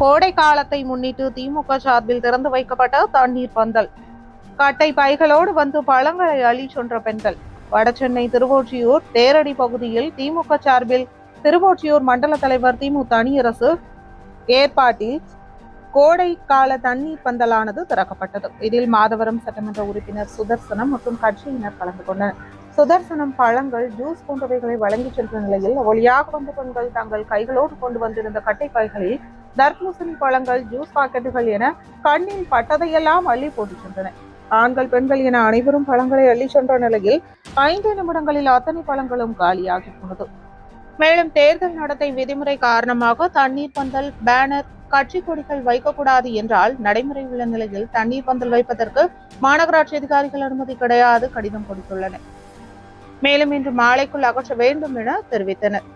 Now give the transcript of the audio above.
கோடை காலத்தை முன்னிட்டு திமுக சார்பில் திறந்து வைக்கப்பட்ட தண்ணீர் பந்தல். கட்டை பைகளோடு வந்து பழங்களை அழி சென்ற பெண்கள். வடசென்னை திருவொற்றியூர் தேரடி பகுதியில் திமுக சார்பில் திருவொற்றியூர் மண்டல தலைவர் திமு தனியரசு ஏற்பாட்டில் கோடை கால தண்ணீர் பந்தலானது திறக்கப்பட்டது. இதில் மாதவரம் சட்டமன்ற உறுப்பினர் சுதர்சனம் மற்றும் கட்சியினர் கலந்து கொண்டனர். சுதர்சனம் பழங்கள் ஜூஸ் போன்றவைகளை வழங்கிச் சென்ற நிலையில் ஒளியாக வந்த பெண்கள் தங்கள் கைகளோடு கொண்டு வந்திருந்த கட்டை பைகளில் தர்பூசணி பழங்கள் ஜூஸ் பாக்கெட்டுகள் என கண்ணில் பட்டதையெல்லாம் அள்ளி போட்டு சென்றன ஆண்கள் பெண்கள் என அனைவரும் பழங்களை அள்ளி சென்ற நிலையில் ஐந்து நிமிடங்களில் அத்தனை பழங்களும் காலியாகி போனது. மேலும் தேர்தல் நடத்தை விதிமுறை காரணமாக தண்ணீர் பந்தல் பேனர் கட்சி கொடிகள் வைக்கக்கூடாது என்றால் நடைமுறை உள்ள நிலையில் தண்ணீர் பந்தல் வைப்பதற்கு மாநகராட்சி அதிகாரிகள் அனுமதி கிடையாது கடிதம் கொடுத்துள்ளனர். மேலும் இன்று மாலைக்குள் அகற்ற வேண்டும் என தெரிவித்தனர்.